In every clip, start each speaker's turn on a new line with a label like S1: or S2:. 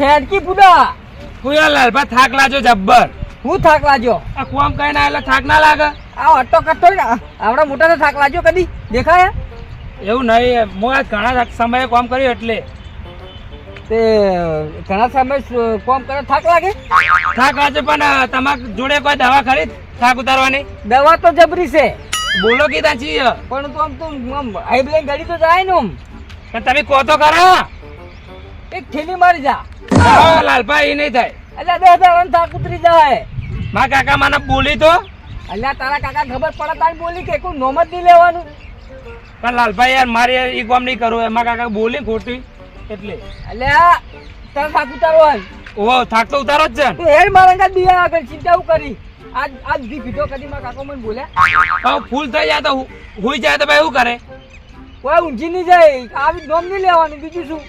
S1: હેડકી બુડા
S2: હું યાર લાલભા થાક લાજો જબ્બર.
S1: હું થાક લાજો
S2: આ કોમ કઈ ના એટલે થાક ના લાગે?
S1: આ અટો કટો ને મોટા થાક લાજો કદી? દેખાય?
S2: એવું નહીં હું આજ ઘણા સમયે કોમ કર્યું એટલે.
S1: તે ઘણા સમય કોમ કરે થાક લાગે?
S2: થાક લાગે પણ તમાર જોડે કોઈ દવા ખરી? થાક ઉતારવાની?
S1: દવા તો જબરી છે.
S2: બોલો કીધા છીએ.
S1: પણ તું આમ તું આમ હાઈ બ્લેન ગાડી તો જાય ને આમ.
S2: તમે કહો તો ખરા.
S1: એક થેલી મારી જા.
S2: લાલભાઈ એ નહીં થાય.
S1: એટલે દસ હજાર થાક ઉતરી જાય.
S2: મારા કાકા મને બોલી તો.
S1: અલ્યા તારા કાકા ખબર પડે તારી બોલી કે કોઈ નોમ જ નહીં લેવાનું.
S2: પણ લાલભાઈ યાર મારે એ કામ નહીં કરવું. એમાં કાકા બોલી ખોટી. એટલે.
S1: અલ્યા તારા થાક ઉતારવાનું
S2: ઓહો થાક તો ઉતારો જ છે.
S1: તું મારા કાકા દિયા આગળ ચિંતા હું કરી. આજ આજ બી પીધો કદી મારા કાકો મને બોલ્યા
S2: ફૂલ થઈ જાય તો હોઈ જાય તો ભાઈ શું કરે?
S1: કોઈ ઊંઘી નહીં જાય. આવી નોમ નહીં લેવાનું બીજું શું.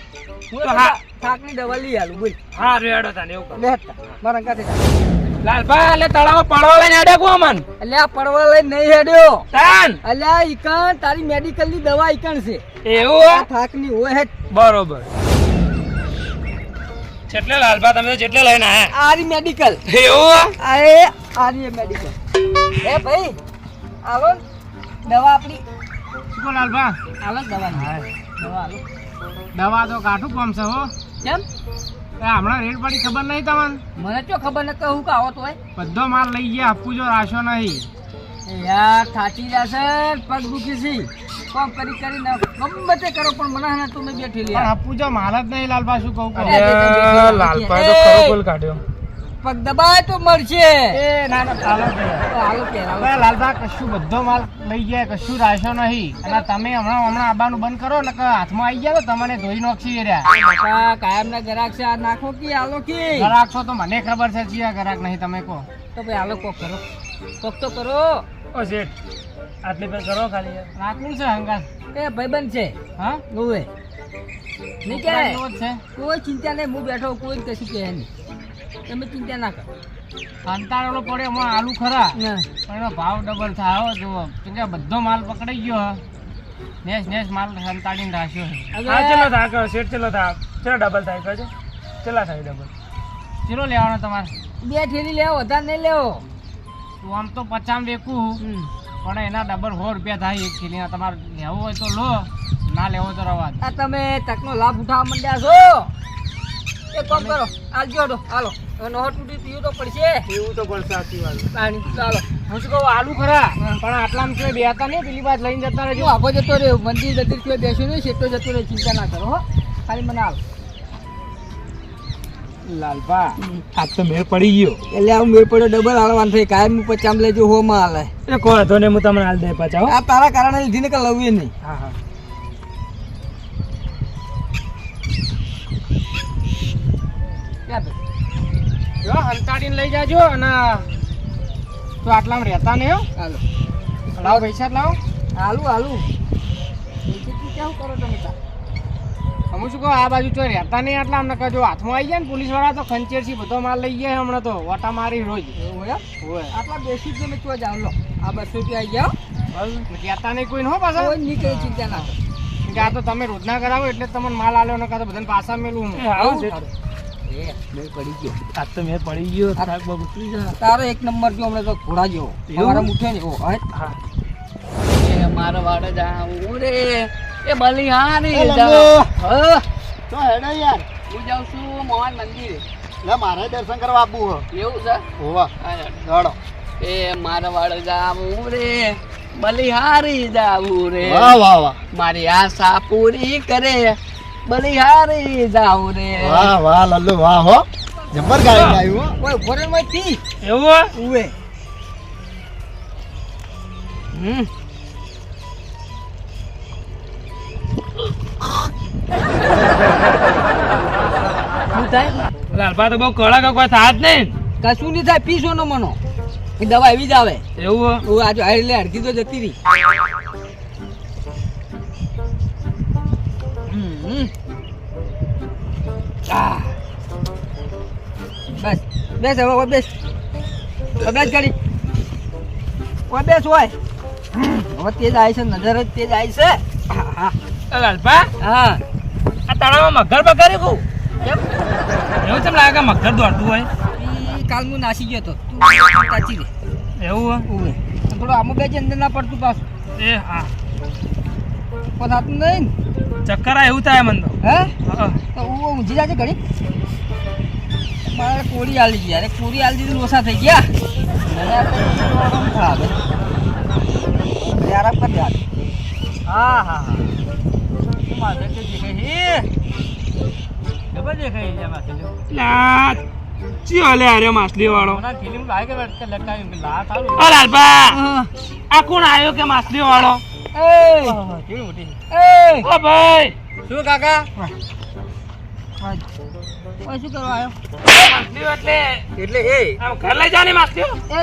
S1: થાકની દવા લઈ આલું બોલ.
S2: હા રેડો તને એવું કર.
S1: લે હેડતા. મારા કાકે
S2: લાલભાઈ એટલે તળાવ પડવા લઈને આડે કો મન
S1: અલ્યા પડવા લઈ નહીં હેડ્યો.
S2: તાન?
S1: અલ્યા ઈકણ તારી મેડિકલની દવા ઈકણ છે.
S2: એવું
S1: આ થાકની હોય હેડ.
S2: બરોબર. જેટલે લાલભા તમે જેટલે લઈને આયા.
S1: આરી મેડિકલ.
S2: એવું?
S1: આરી મેડિકલ. એ ભાઈ આવો. દવા આપણી.
S3: શું લાલભા
S1: દવા દવા આલો.
S3: દવા તો કાઠું કોમ છે હો.
S1: કેમ?
S3: એ હમણાં રેટ પડી ખબર નહીં તમને?
S1: મને ચો ખબર ન કહું કે આવો તો હોય.
S3: બધો માલ લઈ ગયા આપવું જો રાશો નહીં.
S1: યાર થાકી જશે પગ દુખી છે. કોમ કરી કરીને ગમે તે કરો પણ મને હે તમે બેઠી લે
S3: પણ આપવું જો માલ જ નહીં લાલભા શું કહું કહું
S2: તો ખરો બોલ કાઢ્યો.
S1: પગ દબાય તો મળશે.
S3: એ ના ના ચાલો જ.
S1: કે
S3: લાલભા કશું બધો માલ લઈ ગયા કશું રાશો નહીં. અને તમે હમણાં હમણાં આબાનું બંધ કરો ને હાથમાં આવી ગયા તો તમને ધોઈ નોખી રહ્યા.
S1: કાયમ ના ગરાક છે આ નાખો કે આલો કે.
S3: ગ્રાહક છો તો મને ખબર છે ચિયા ગરાક નહીં તમે કહો.
S1: તો ભાઈ આલો કોક કરો. કોક તો કરો.
S2: ઓ શેઠ આટલી પર કરો ખાલી.
S3: રાખવું છે હંગાત.
S1: એ ભાઈબંધ છે.
S3: હા?
S1: ગુવે નહીં કે
S3: જ
S1: કોઈ ચિંતા નહીં હું બેઠો કોઈ કશું કહે નહીં. તમે ચિંતા ના કરો.
S3: કંટાળેલો પડે એમાં આલુ ખરા. પણ એનો ભાવ ડબલ થાય. કેમ કે બધો માલ પકડાઈ ગયો. હે. નેસ નેસ માલ સંતાડીને રાખ્યો છે.
S2: ચલો થાક? શેઠ ચલો થા ચલો ડબલ થાય? કહેજો ચલા થાય ડબલ
S3: ચલો લેવાનો તમારે?
S1: બે ઠેલી લેવો વધારે નહીં લેવો.
S3: તું આમ તો પચામ વેકું. પણ એના ડબલ સો રૂપિયા થાય. એક કિલીના તમારે લેવો હોય તો લો. ના લેવો તો રવા.
S1: તમે તકનો લાભ ઉઠાવવા માંડ્યા છો. એક કામ કરો. આલજો તો હાલો. હવે તૂટી પીવું તો પડશે.
S2: એવું તો પડશે સાચી વાત.
S1: પાણી. ચાલો.
S3: હું શું કહું આલુ ખરા. પણ આટલામાં કોઈ બેહતા નહીં પેલી બાદ લઈને જતા
S1: જો
S3: રહેજો
S1: આખો જતો રહ્યો. મંદિર મંદિર કોઈ બેસ્યો નહીં શેટો જતો રહ્યો. ચિંતા ના કરો હો. ખાલી મને હાલ
S2: લાલભા આજ તો મેળ પડી ગયો.
S1: એટલે આવું મેળ પડ્યો ડબલ હાલવાનું થઈ કાયમ હું પચામ લેજો હો માં હાલે.
S2: એ કોણ તો ને હું તમને હાલ દે પાછા
S1: આ તારા કારણે લીધી ને કે લઈએ નહીં.
S2: હા હા.
S3: જો સંતાડીને લઈ જાજો અને તો આટલામાં રહેતા ને
S1: હાલો.
S3: લાવો પૈસા લાવો.
S1: હાલું હાલું. કેવું કરો તમે
S3: હું શું કહું આ બાજુ તો રહેતા નહીં આટલા અમને કહેજો હાથમાં આવી જાય ને પોલીસવાળા તો ખંચેરથી બધો માલ લઈ ગયા હમણાં તો વટા મારી રોજ.
S1: આટલા બેસી જ તમે ચો જાવ લો. આ બસો રૂપિયા આવી ગયા
S3: રહેતા નહીં કોઈ નો પાછા?
S1: કોઈ નીકળે ચિંતા ના
S3: આ તો તમે રોજના કરાવો એટલે તમને માલ આલ્યો ને કાં તો બધાને પાછા મેલું હું.
S1: પડી ગયો.
S2: આજ તો મેળ પડી ગયો. થાક બહુ ઉતરી જાય.
S1: તારો એક નંબર જો હમણાં તો ઘોડા જેવો.
S2: એવું?
S1: સવારે ને હા? મારો વાડે જાઉં રે. એ બલિહારી
S4: એ
S1: જાઉં.
S4: લંગો. તો હેડો યાર.
S1: હું જાઉં છું મોહન મંદિરે.
S4: લે મારે દર્શન કરવા આપવું
S1: એવું છે?
S4: હો હોવા દોડો
S1: એ મારા વાડે જાઉં રે. બલિહારી જાવું રે.
S4: વાહ વાહ વાહ.
S1: મારી આશા પૂરી કરે. બલિહારી જાઉં રે.
S4: વાહ વાહ લલ્લુ વાહ હો. જબ્બર ગાડી ગાયું
S1: ઓય ફોરેનમાં થી
S2: એવું
S1: ઉવે. હમ. શું
S2: લાલભા તો બહુ કડક કોઈ થાત નહીં.
S1: કશું નહીં થાય પીસો નો મનો. દવા એવી જ આવે.
S2: એવું હે?
S1: હું આજે હારી લે હડકી તો જતી રહી. બસ બેસ હવે બેસ. બેસ ગાડી. હવે બેસ હોય. હવે તેજ આવી છે નજર જ તેજ આવી છે હા, હા.
S2: આ તળાવમાં મગર બગર કું એવું કેમ લાગે મગર દોડતું હોય?
S1: કાલ હું નાસી ગયો તો. તું તાચી દે
S2: એવું
S1: હોય? થોડું આમાં બે અંદર ના પડતું પાછું.
S2: એ હા.
S1: પણ થતું નહીં
S2: ચક્કર આ એવું થાય મને તો.
S1: હે?
S2: હા.
S1: તો હું ઊંઘી જાજે ઘડી મારે કોરી આલી ગઈ અરે કોરી આલી દીધી લોસા થઈ ગયા. આરામ કરી દે હા હા હા. માથે કે દેખાય હે દેખાય છે માથે
S2: લા, અરે માછલી વાળો. આ કોણ આવ્યો કે માછલી વાળો
S1: એ
S5: કેવી મોટી
S1: એ!
S2: ઓ ભાઈ!
S5: શું કાકા?
S1: ઓય શું કરવા આવ્યો?
S2: માછલીઓ એટલે
S5: એટલે એ?
S2: આમ ઘર લઈ જાની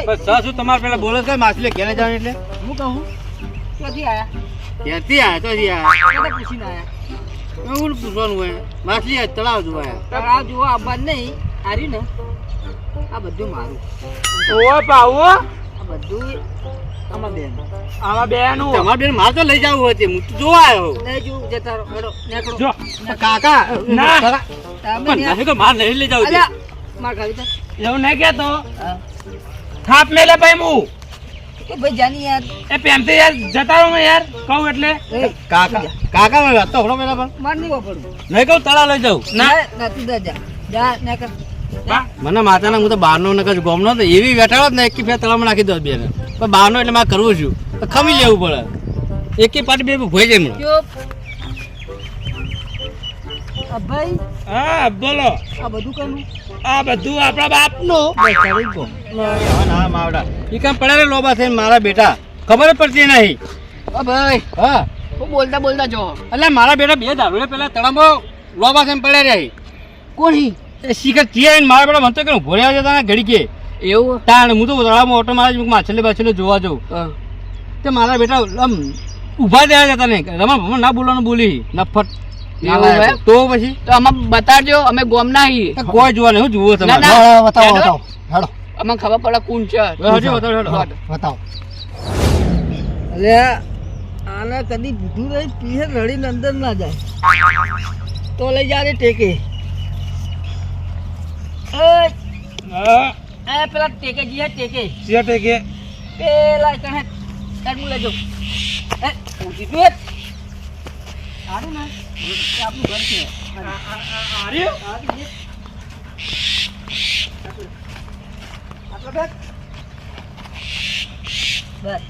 S5: બસ તમારે પેલા બોલો છે માછલી ક્યારે જાવ એટલે?
S1: હું કહું ક્યાંથી આયા?
S5: ક્યાંથી આયા? તો
S1: આયા. પૂછીને આયા.
S5: એવું પૂછવાનું હોય? માછલી તળાવ જોવા
S1: પણ આ જુઓ આ બંધ નહીં. હાર્યું ને. આ બધું મારું.
S2: ઓ પાવો
S1: આ બધું આમાં બેન.
S2: આમાં બેનું.
S5: તમારે બેન મારે તો લઈ જાવું હતી. હું તો જોવા આવ્યો.
S1: લઈ જુ જતા રહો હેડો નેકળો.
S2: જો.
S5: કાકા
S2: ના.
S1: તમે
S5: નહીં તો મારે નહીં લઈ જવું
S1: અલ્યા, માર ખાવી તા.
S2: એવું નહીં કેતો થાપ મેલે ભાઈ હું
S1: એ ભાઈ જાની યાર.
S2: એ પેમથી યાર જતા રહો યાર કહું એટલે.
S1: એ,
S5: કાકા કાકા મેં વાત તો હમણાં પેલા પણ.
S1: માર નહીં
S5: કહું તળા લઈ જાઉં.
S2: ના.
S1: તું જા જા. જા નેકળ.
S2: બા.
S5: મને માતાના હું તો બહારનો નકર ગોમનો તો એવી જ ને એક ફેર તળાવમાં નાખી દો બેન. પણ બહારનો એટલે મારે કરવું છું. તો ખમી લેવું પડે. એકી પાટી બે ભોઈ જાય મને
S1: ભાઈ
S2: હા બોલો.
S1: આ બધું કનું?
S2: આ બધું આપણા બાપનું.
S5: ના માવડા. એ કામ પડે લોબા થઈને મારા બેટા. ખબર જ પડતી નહીં.
S1: ભાઈ
S5: હા.
S1: હું બોલતા બોલતા જો.
S5: એટલે મારા બેટા બે દારૂડે પેલા તળાવમાં લોબા થઈને પડ્યા રહ્યા
S1: કોણ
S5: એ શીખર ચિયા મારા બેટા મને તો કે ભોળ્યા જતા ઘડી કે
S1: એવું?
S5: તાણ હું તો તળાવમાં ઓટો મારે માછલી બાછલી જોવા જઉં. તે મારા બેટા આમ ઊભા થયા જતા નહીં રમણ ભમણ ના બોલવાનું બોલી. નફટ? તો પછી?
S1: તો અમે બતાડજો અમે ગોમ ના
S5: હી કોઈ જોવા નહીં જુઓ.
S4: હા, બતાવો બતાવો. હેડો.
S1: અમે ખબર પડે કોણ છે.
S5: હજુ બતાવો, હેડો.
S4: બતાવો.
S1: અરે આને કદી બીજું નહીં પીહે રડીને અંદર ના જાય. તો લઈ જા રે ટેકે. એ
S2: હા.
S1: એ પેલા ટેકે જી હે ટેકે.
S2: સિયા કે
S1: પેલા કણે તડમું લેજો. એ ઊંચી તું સારું ને. આપણું ઘર છે.
S2: આર્યો
S1: આટલો બેગ બસ.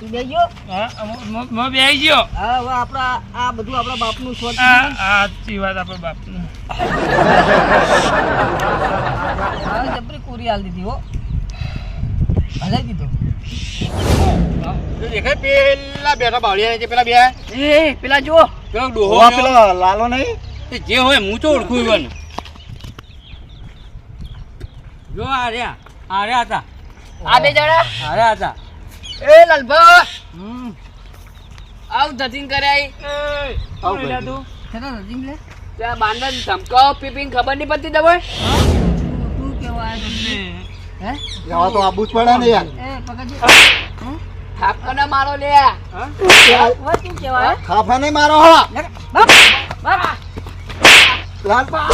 S1: તું બેજો
S2: હા મો- બેહી ગયો.
S1: હા હવે આપણા આ બધું આપણા બાપનું
S2: આ આ સાચી વાત આપણા બાપનું.
S1: હા જબરી કોરી આલ દીધી હો. ભલે દીધો.
S5: દેખાય પેલા બેઠા બાવળિયા છે પેલા બે
S1: એ પેલા જો
S5: પેલો ડોહો પેલો
S4: પેલો લાલો નહીં?
S5: જે હોય હું તો ઓળખું જો આ રહ્યા આ રહ્યા હતા.
S1: આ બે જણા?
S5: આ રહ્યા હતા.
S1: એ લાલભા! આવ ધતિંગ કરાય
S2: આવ તું
S1: ચલા ધતિંગ લે. ત્યાં બાંધા ધમકાઓ પીપીને ખબર નહીં પડતી તમે તું કેવા હે?
S4: જવા તો આબુ જ પડે ને યાર.
S1: એ પકડજી. થાપ મારો લે. વા તું કેવા
S4: ખાફા નહીં મારો હા. લાલપા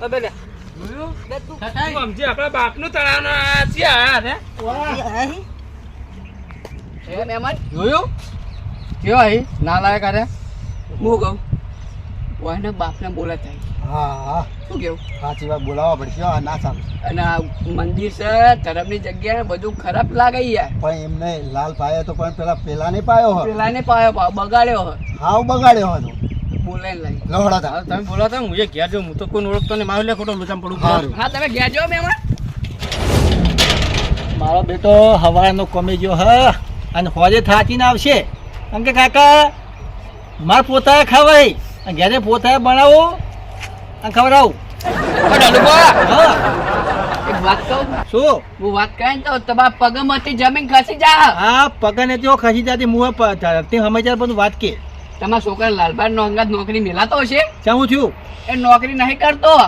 S4: આવ
S2: આ
S5: જોયું? કેવા ના લાયક અરે
S1: હું કહું? કોઈને બાપને બોલે થાય.
S4: હા. હા
S1: શું કેવું?
S4: સાચી વાત બોલાવવા પડશે હો, ના ચાલે
S1: અને આ મંદિર છે ધર્મની જગ્યા બધું ખરાબ લાગે યાર.
S4: પણ એમને લાલ પાયો તો પણ પેલા પેલા નહીં પાયો
S1: પેલા ને પાયો પાયો બગાડ્યો
S4: હા બગાડ્યો હતો.
S1: બોલે લઈ
S4: લહડા
S5: તમે બોલાતા હું એ ઘેર જો હું તો કોઈ ઓળખતો નહીં. મારું લે ખોટો લોચામ પડું
S1: હા. તમે ગયા જો મહેમાન.
S6: મારો બેટો હવારનો કોમે ગયો હ. અને હોજે થાકીને આવશે. કેમ કે કાકા માર પોતા ખવાય. ઘેરે ઘરે પોતાએ બનાવો. અને ખવડાવું.
S1: વાત કહું?
S6: શું?
S1: હું વાત કહે તો તમારા પગમાંથી જમીન ખસી જા.
S6: હા પગને તો ખસી જાતી મું તે હમેચાર બધું વાત કે.
S1: તમારા છોકરા લાલભાઈ નો અંગાત નોકરી મેલાતો હશે?
S6: શું થયું?
S1: એ નોકરી નહીં કરતો.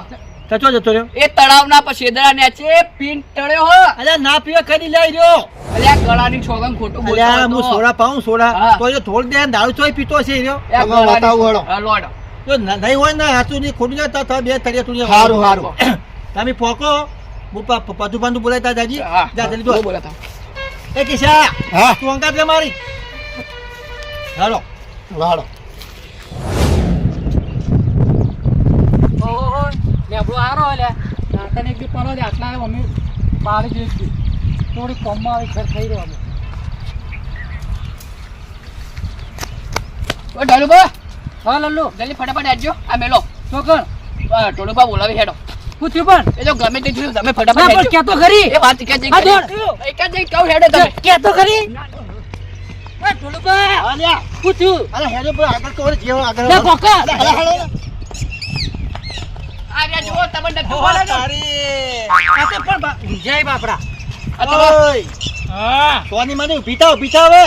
S6: ચચો જતો રહ્યો?
S1: એ તળાવના પછેદરા છે પીન તળ્યો હો.
S6: અલ્યા ના પીવે કરી લઈ રહ્યો?
S1: અલ્યા ગળાની છોકરા ખોટું બોલતો
S6: અલ્યા હું સોડા પાઉં સોડા. તો જો થોડી દે દારૂ ચોય પીતો છે રહ્યો?
S4: બતાવો
S1: લોડ
S6: જો ન- નહીં હોય ને હાથું ની ખોટું જાય તો બે તળિયા તું
S4: હારું હારું.
S6: તમે પોકો. હું પ- પ- બોલાતા તા જા. જલ્દી
S2: બોલાતા.
S6: એ કિશા
S4: હા.
S6: તું અંગાત લે મારી હાલો.
S4: લાડો
S3: લેબડો આરો લે. નાતન એક બી પરો દે આટલા મમ્મી પાડી દીધી થોડી કોમમાં આવી ઘર થઈ રહ્યો
S2: ઓ ડાલુબા
S3: હા લલ્લુ
S2: જલ્દી ફટાફટ આવજો આ મેલો.
S3: ચોકણ
S2: ટોડુબા બોલાવી હેડો.
S3: પૂછ્યું પણ?
S2: એ તો ગમે તે જોયું તમે ફટાફટ
S3: કે તો ખરી?
S2: એ વાત કે જઈ જઈ કહું હેડો તમે.
S3: કે તો ખરી? એ ટોલુબા
S6: આલ્યા
S3: પૂછ્યું
S6: અરે હેડો પર આગળ તો જેવો આગળ
S3: લે કોકા
S6: હાલો, હાલો.
S2: આ રહ્યા જુઓ તમે બોલે
S6: તારી.
S3: આ પણ બા- જય બાપડા
S2: આ તો
S6: ઓય,
S2: હા
S6: સોની મને ઊભી થાવ, હવે.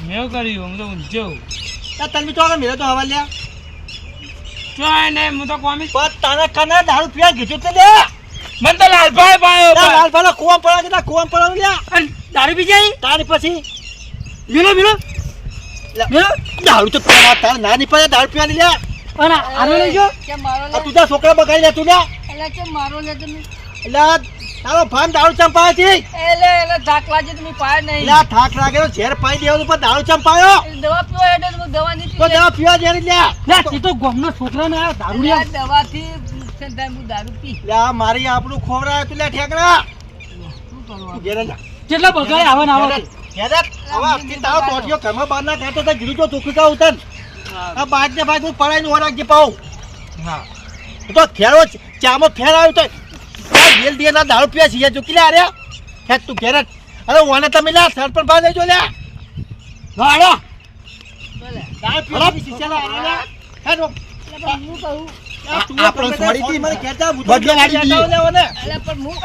S2: મેં કર્યું હું તો ઊંચો
S6: આ તન્વી તો આગળ મેલો તો હવા લ્યા.
S2: ચોય ને હું તો કોમી
S6: પણ તારે કને દારૂ પીવા કીધું તે લે.
S2: મને તો લાલભાઈ પાયો
S6: તાર લાલભાઈનો કૂવામાં પડ્યો કે તાર કૂવામાં પડ્યો લ્યા.
S3: દારૂ પી જાય
S6: તારી પછી
S3: મિલો મિલો
S6: લ્યા, દારૂ તો તારા તાર ના નહીં પડે દારૂ પીવાની લે.
S3: અને આનો લેજો
S1: કે મારો
S6: આ તું જા છોકરા બગાડી લે તું લ્યા.
S1: એટલે કે મારો લે તમે
S6: એટલે તારો ભાન દારૂ ચંપાયો છે
S1: એટલે એટલે ધાકલા લાગે તમે પાય નહીં.
S6: એટલે આ થાક લાગે તો ઝેર પાઈ દેવાનું પણ દારૂ ચંપાયો.
S1: પાયો દવા પીવા એટલે હું દવા નહીં
S6: તો દવા પીવા ઝેર લે.
S3: લે તી તો ગોમનો છોકરા ને દારૂ લે.
S1: દવા થી હું દારૂ પી.
S6: આ મારી આપણું ખોવરા તું લે ઠેકડા.
S3: કેટલા બગાય આવા ને આવા?
S6: ઘેરે હવે આજથી તારો ટોટિયો ઘરમાં બહાર ના કાઢતો તો કીધું તો ચોખ્ખું કહું તન આ બાજ ને બાજ હું પડાઈ ને ઓરાક પાઉં.
S2: હા.
S6: તો ફેરો ચામો ફેર આવ્યો તો બેલ દે ના દારૂ પીવા છીએ ચૂકી લે અરે હે તું ઘેર અરે ઓને તમે પાસે વાળો
S1: બોલે
S6: દારૂ પીવા શીશા લા અરે હે
S1: પણ હું કહું
S4: આપણો દી,
S6: મને કહેતા, હું
S4: બદલો વાળી દીધી.
S6: લેવો
S1: એટલે પણ હું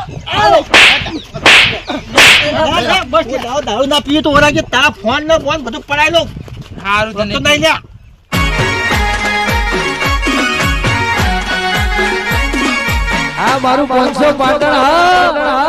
S6: ના, ના, બસ દાવ દારૂ ના પીએ તો ઓરાગે. તા ફોન ને ફોન બધું પડાયેલો
S2: સારું
S6: તો
S2: તને
S6: નહીં લ્યા.
S7: આ મારું પાંચસો પાટણ હા